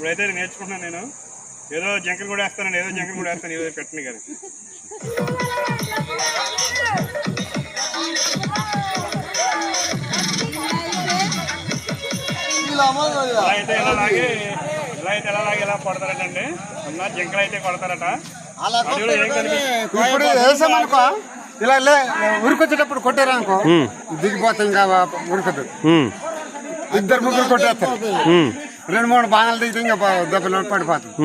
ఇప్పుడైతే నేర్చుకుంటున్నాను నేను. ఏదో జంకలు కూడా వేస్తానండి ఏదో జంకలు కూడా వేస్తాను ఏదో పెట్టండి కానీ ఇలా అయితే ఇలా లాగి ఇలా అయితే ఎలా లాగి ఎలా కొడతారటండి. అన్న జంకలు అయితే కొడతారట. ఇప్పుడు వేసామనుకో ఇలా లే ఉరికొచ్చేటప్పుడు కొట్టారనుకో దిగిపోతాం ఇంకా ఉరకదు ఇద్దరు ముగ్గురు కొట్టేస్తారు. రెండు మూడు బాణాలు దిగితే ఇంకా దెబ్బలు పడిపోతుంది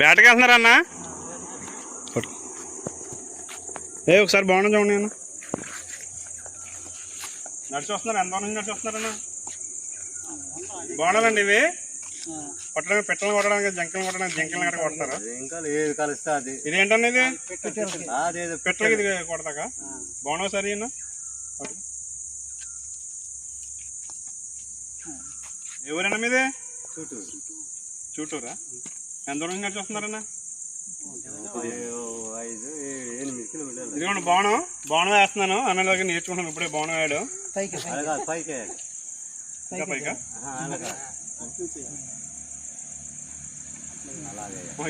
వేటకి వెళ్తున్నారా అన్న ఏ ఒకసారి బాగుంది చూడండి నేను నడిచి వస్తున్నారు ఎంత నుంచి నడిచి వస్తున్నారన్న బాగుండాలండి ఇవి? కొట్టడానికి పెట్టలను కొట్టడానికి జంకలు కొట్టడానికి జంకలు ఎక్కడ కొడతారా? ఇంకా ఏది కలుస్తా అది. ఇదేంటన్నా ఇది? అదేదో పెట్టలకి ఇది కొడతాక? బాగున్నావు సరే అన్న? ఎవరన్నా మీది? చూటూరా? ఎంత దూరం నుంచి వస్తున్నారన్నా ఇదిగోండి బాణం బాణం వేస్తున్నాను. అన్న దగ్గర నేర్చుకుంటున్నాను ఇప్పుడే బాణం వేయడం.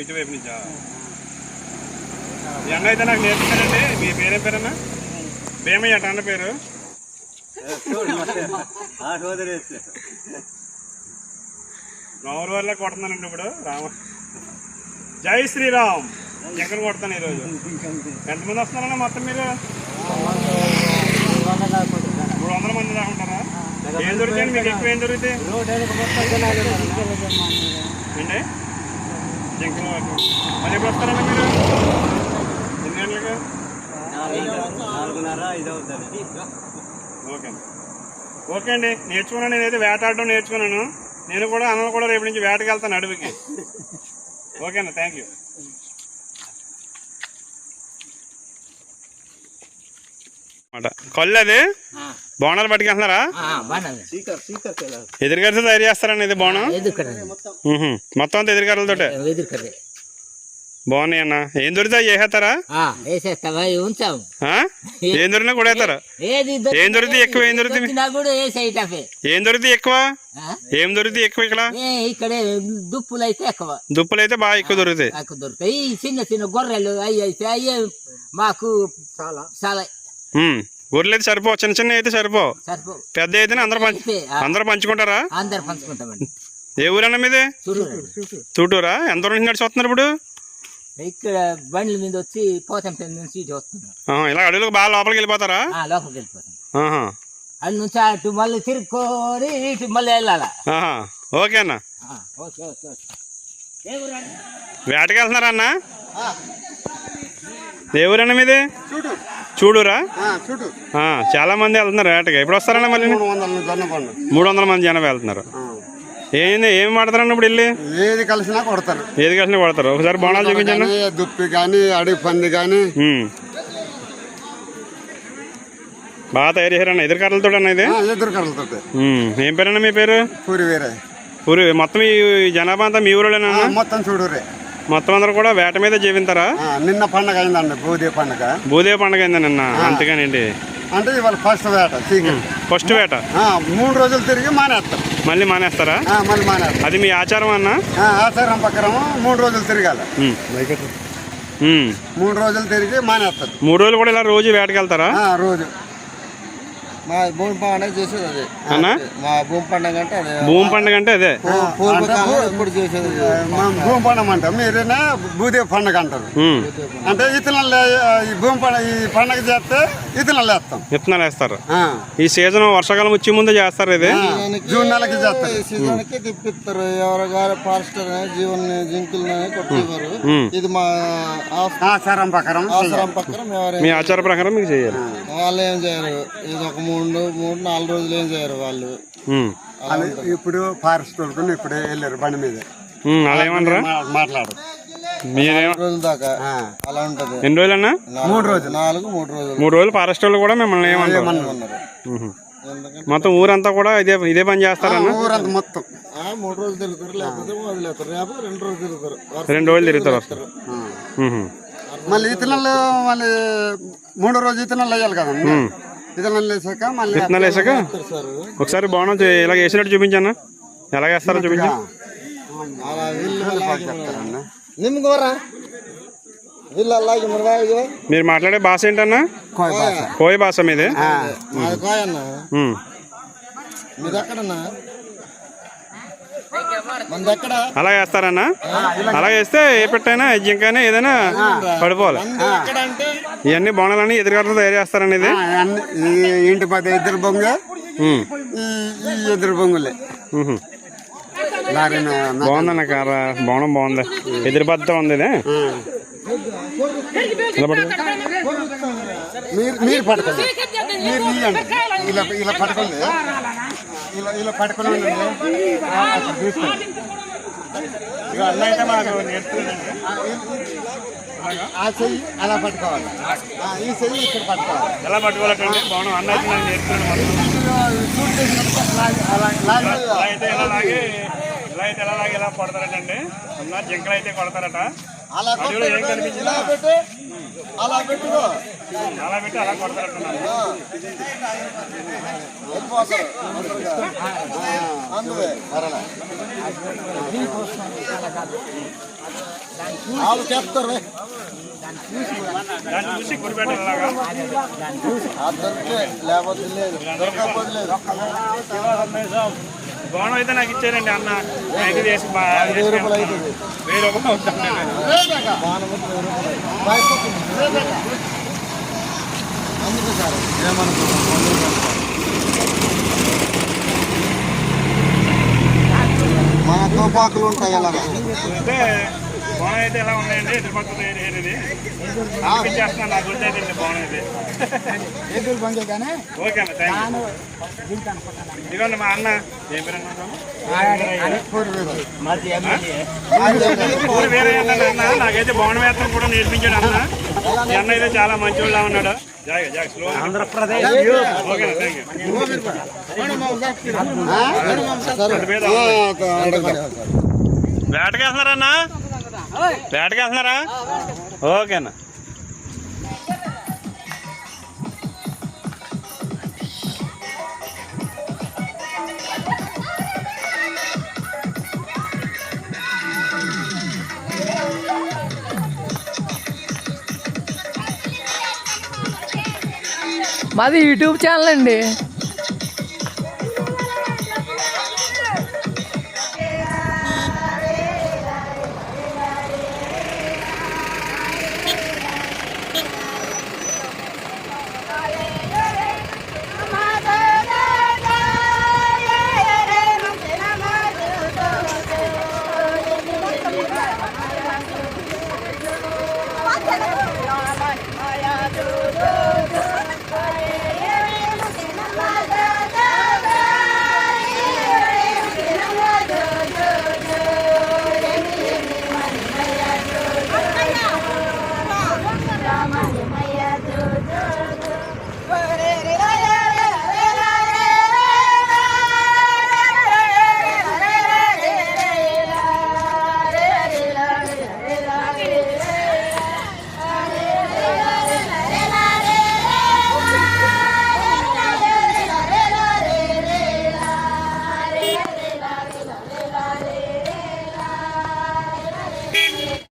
ఇటువైపు నుంచా? అన్న అయితే నాకు నేర్పించారండి మీ పేరేం పేరన్నా? భీమయ్య అన్న పేరు? నవరు వల్ల కొడుతున్నానండి ఇప్పుడు. రామ జై శ్రీరామ్. ఎక్కడ కొడతాను ఈరోజు. ఎంతమంది వస్తున్నారన్నా మొత్తం మీరు మూడు వందల మంది రాకుంటారా ఏం దొరుకుతాయండి మీకు ఎక్కువ ఏం దొరుకుతాయి ఏంటి? జంకలు మరి ఎప్పుడు వస్తారన్నా మీరు? ఎన్ని గంటలకు? ఓకే. ఓకే అండి. నేర్చుకున్నాను. నేనైతే వేటాడడం నేర్చుకున్నాను. నేను కూడా అన్నలు కూడా రేపు నుంచి వేటకి వెళ్తాను అడవికి. ఓకే అన్న థ్యాంక్ యూ కళ్ళు అది? బోనాలు పట్టుకెళ్తున్నారా? సీకర్ సీకర్ తెల ఎదురుగడితే తయారు చేస్తారండి ఇది బోనం. మొత్తం అంతా బాగున్నాయి అన్న. ఏం దొరికితే చేసేస్తారా? వేసేస్తావా? ఉంచాము ఆ? ఏం దొరికినా కూడా వేస్తారా? ఏం దొరికితే ఎక్కువ ఏం దొరికితే ఏం దొరికితే ఎక్కువ? ఏం దొరికితే ఎక్కువ ఇక్కడ? ఏ ఇక్కడ దుప్పులు అయితే ఎక్కువ. దుప్పులు అయితే బాగా ఎక్కువ దొరుకుతాయి. చిన్న చిన్న గొర్రెలు అవి అయితే అయ్యే మాకు చాలా. చాలా. ఉమ్. గొర్రెలు అయితే సరిపో చిన్న చిన్న అయితే సరిపో సరిపో. పెద్ద అయితే అందరూ అందరూ పంచుకుంటారా? అందరు పంచుకుంటామండి. ఏ ఊరన్నా మీది? చూడు తూటూరా ఎంత నుంచి నడిచి వస్తున్నారు ఇప్పుడు? ఇక్కడ బండ్ల మీద వచ్చి పోతంపల్లి నుంచి ఆహా, ఇలా అడవిలోకి బాగా లోపలికి వెళ్ళిపోతారా? ఆ, లోపలికి వెళ్ళిపోతాం. అటు నుంచి అటు మళ్ళీ తిరుక్కొని ఇటు మళ్ళీ వెళ్ళాలా. ఓకే అన్న. Okay okay okay? వేటకి వెళ్తున్నారా అన్న? ఏ ఊరన్నా మీది? చూడురా? చూడు. ఆ, చాలా మంది వెళ్తున్నారు వేటకి. ఎప్పుడు వస్తారన్నా మళ్ళీ? మూడు వందల మంది జనం వెళ్తున్నారు. ఏంది ఏం వాడతారన్న ఇప్పుడు వెళ్ళి ఏది కలిసినా కొడతారు. ఏది కలిసి కొడతారు? ఒకసారి బోనాలు చూపించండి. దుప్పి కానీ అడవి పంది కానీ. బాగా తయారు చేశారన్న ఎదురు కర్రలతో అన్న ఇది? ఎదురు కర్రలతో. ఏం పేరన్నా మీ పేరు? పూరి వేరే ఊరు మొత్తం ఈ జనాభా అంతా మీ ఊరోలేనా మొత్తం చూడురే. మొత్తం అందరూ కూడా వేట మీద జీవింతారా నిన్న పండగ అయిందండి భూదే పండగ. భూదేవ పండుగ అయింది నిన్న అంతేగానండి అంటే ఇవాళ ఫస్ట్ వేట ఫస్ట్ వేట? మూడు రోజులు తిరిగి మానేస్తాం మళ్ళీ మానేస్తారా? ఆ, మళ్ళీ మానేస్తాం. అది మీ ఆచారం అన్న? ఆ, ఆచారం ప్రకారం మూడు రోజులు తిరగాల. మూడు రోజులు తిరిగి మానేస్తారు మూడు రోజులు కూడా ఇలా రోజు వేటకి వెళ్తారా? ఆ, రోజు. మా భూమి పండుగ చేసేది అదే. అన్నా? మా భూమి పండుగ అంటే అదే. భూమి పండుగ అంటే అదే. పూర్వకాలం ఎప్పుడు చేసేది భూమి పండుగ అంటాం మీరేనా? భూదేవి పండుగ అంటారు. అంటే ఇతనాలు ఈ భూమి పండుగ ఈ పండుగ చేస్తే ఇతనాలు వేస్తాం. విత్తనాలు వేస్తారు. ఆ, ఈ సీజన్ వర్షాకాలం వచ్చే ముందే చేస్తారు ఇది. జూన్ నెలకి చేస్తారు. ఈ సీజన్కి తిప్పిస్తారు. ఎవరు గారు ఫారెస్టర్ జీవన్ జింకులు కొట్టివ్వరు ఉమ్. ఇది మా ఆచారం ప్రకారం అవసరం ప్రకారం మీ ఆచార ప్రకారం మీకు చేయాలి. వాళ్ళు ఏం చేయరు. ఇది ఒక మూడు మూడు నాలుగు రోజులు ఏం చేయరు వాళ్ళు. అది ఇప్పుడు ఫారెస్ట్ వరకు ఇప్పుడే వెళ్ళారు బండి మీద. అలా మాట్లాడు. మీరేమ రోజుల దాకా ఆ, అలా ఉంటది. ఎన్ని రోజులన్నా? మూడు రోజులు. నాలుగు మూడు రోజులు. మూడు రోజులు ఫారెస్ట్ వాళ్ళు కూడా మిమ్మల్ని మొత్తం ఊరంతా కూడా ఇదే ఇదే పని చేస్తారన్న? ఊరంతా మొత్తం. ఆ, మూడు రోజులు తిరుగుతారు లేకపోతే వదిలేస్తారు లేకపోతే రెండు రోజులు తిరుగుతారు. రెండు రోజులు తిరుగుతారు. మళ్ళీ ఇతనాలు మళ్ళీ మూడో రోజు ఇతనాలు వేయాలి కదా. విత్తనాలు వేసాక సార్. ఒకసారి బాగున్నా ఇలా వేసినట్టు చూపించన్నా? ఎలా వేస్తారో చూపించు. మరి మాట్లాడే భాష ఏంటన్నా? కోయ భాష. కోయ భాష మీదే మాది కాయన్న ఉమ్. మీది ఎక్కడన్నా మనది ఎక్కడ అలా వేస్తారన్నా అలా వేస్తే ఏ పెట్టైనా జింకైనా ఏదైనా పడిపోవాలి. ఇవన్నీ బోనాలన్నీ ఎదురుగడతో తయారు చేస్తారండి ఇది ఇంటి పది ఎదురు బొంగ ఎదురు బొంగులే. బాగుందన్న కార? బాగుంది బాగుంది ఎదురు బద్ద ఉంది ఇది. మీరు ఇయ్యండి ఇలా ఇలా ఇలా ఇలా పట్టుకుని ఉండండి. తీసుకోండి. ఇగో అన్న అయితే మాకు నేర్పుతున్నాడండి. ఆ చెయ్యి అలా పట్టుకోవాలి. ఈ చెయ్యి ఇక్కడ పట్టుకోవాలి. ఎలా పట్టుకోవాలంటే బాగున్నాం. అన్న అయితే నాకు అలా ఇలా అయితే ఎలా లాగి ఇలా అయితే ఎలా లాగి ఎలా కొడతారటండి అన్న జింకలు అయితే కొడతారట. అలా అడవిలో ఏం కనిపించిందా ఇలా పెట్టి అలా పెట్టుకో అలా పెట్టి అలా కొడతారట వెళ్ళిపోతారు తొందరగా. అందువే మరలా వాళ్ళు చెప్తారు దాన్ని చూసి గురిపెట్టాలి అలాగా ఆ దొరికే లేకపోతే లేదు దొరకకపోతే లేదు బాణం అయితే నాకు ఇచ్చారండి అన్న. అయితే బా- వెయ్యి రూపాయలు సార్ మన తుపాకులు ఉంటాయి అలాగా అయితే అయితే ఎలా ఉన్నాయండి ఎదురు పక్కన ఏది చూపించేస్తున్నాను నాకు అయితే బాణం అయితే ఓకే అన్న థ్యాంక్ యూ ఇదిగోండి మా అన్న ఏం పేరు ఊరు వేరే అన్న నాకైతే బాణం వేస్తాం కూడా నేర్పించాడు అన్న ఈ అన్న అయితే చాలా మంచివాళ్ళ ఉన్నాడు జాగ జాగ స్లో ఆంధ్రప్రదేశ్ ఓకే వేటకి వెళ్తున్నారా ఓకేనా. మాది యూట్యూబ్ ఛానల్ అండి.